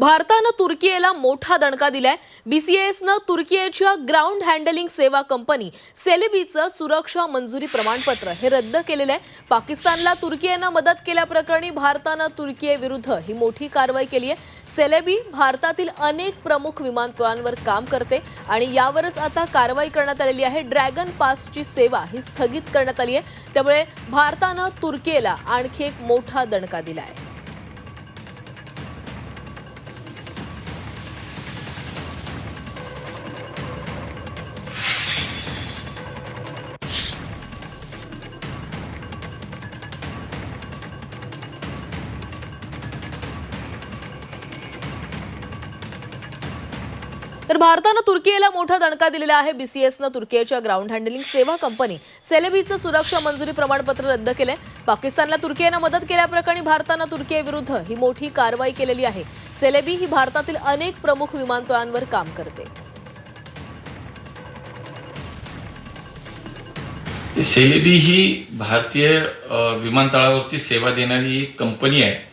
भारतानं तुर्कीला मोठा दणका दिलाय. बीसीएसनं तुर्कीच्या ग्राउंड हँडलिंग सेवा कंपनी सेलेबीचं सुरक्षा मंजुरी प्रमाणपत्र हे रद्द केलेलं आहे. पाकिस्तानला तुर्कीनं मदत केल्याप्रकरणी भारतानं तुर्कीविरुद्ध ही मोठी कारवाई केली आहे. सेलेबी भारतातील अनेक प्रमुख विमानतळांवर काम करते आणि यावरच आता कारवाई करण्यात आलेली आहे. ड्रॅगन पासची सेवा ही स्थगित करण्यात आली आहे. त्यामुळे भारतानं तुर्कीला आणखी एक मोठा दणका दिला आहे तर भारतानं तुर्कीला मोठा दणका दिलेला आहे. बीसीएसनं तुर्कीच्या ग्राउंड हँडलिंग सेवा कंपनी सेलेबीचं सुरक्षा मंजुरी प्रमाणपत्र रद्द केलंय. पाकिस्तानला तुर्कीनं मदत केल्याप्रकरणी भारतानं तुर्कीविरुद्ध ही मोठी कारवाई केलेली आहे. सेलेबी ही भारतातील अनेक प्रमुख विमानतळांवर काम करते. सेलेबी ही भारतीय विमानतळावरती सेवा देणारी एक कंपनी आहे.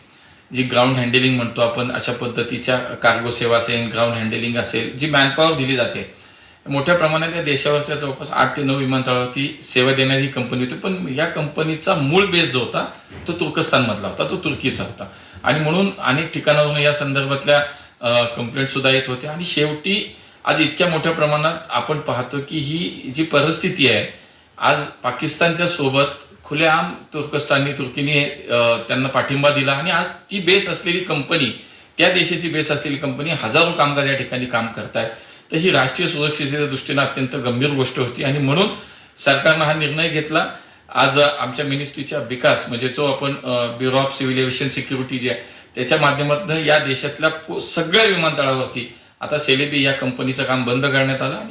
जी ग्राउंड हँडलिंग म्हणतो आपण अशा पद्धतीच्या कार्गो सेवा असेल ग्राउंड हँडलिंग असेल जी मॅनपॉवर दिली जाते. मोठ्या प्रमाणात या देशावरच्या जवळपास आठ ते नऊ विमानतळावरती सेवा देणारी ही कंपनी होती. पण या कंपनीचा मूळ बेस जो होता तो तुर्कस्तानमधला होता तो तुर्कीचा होता. आणि म्हणून अनेक ठिकाणावरून या संदर्भातल्या कंप्लेंट सुद्धा येत होत्या. आणि शेवटी आज इतक्या मोठ्या प्रमाणात आपण पाहतो की ही जी परिस्थिती आहे आज पाकिस्तानच्या सोबत खुलेआम तुर्कस्तानी तुर्कीने त्यांना पाठिंबा दिला. आणि आज ती बेस असलेली कंपनी त्या देशाची बेस असलेली कंपनी हजारो कामगार या ठिकाणी काम करतायत. तर ही राष्ट्रीय सुरक्षेच्या दृष्टीनं अत्यंत गंभीर गोष्ट होती. आणि म्हणून सरकारनं हा निर्णय घेतला. आज आमच्या मिनिस्ट्रीच्या विकास म्हणजे जो आपण bureau of civil aviation security जे आहे त्याच्या माध्यमातून या देशातल्या सगळ्या विमानतळावरती आता सेलेबी या कंपनीचं काम बंद करण्यात आलं.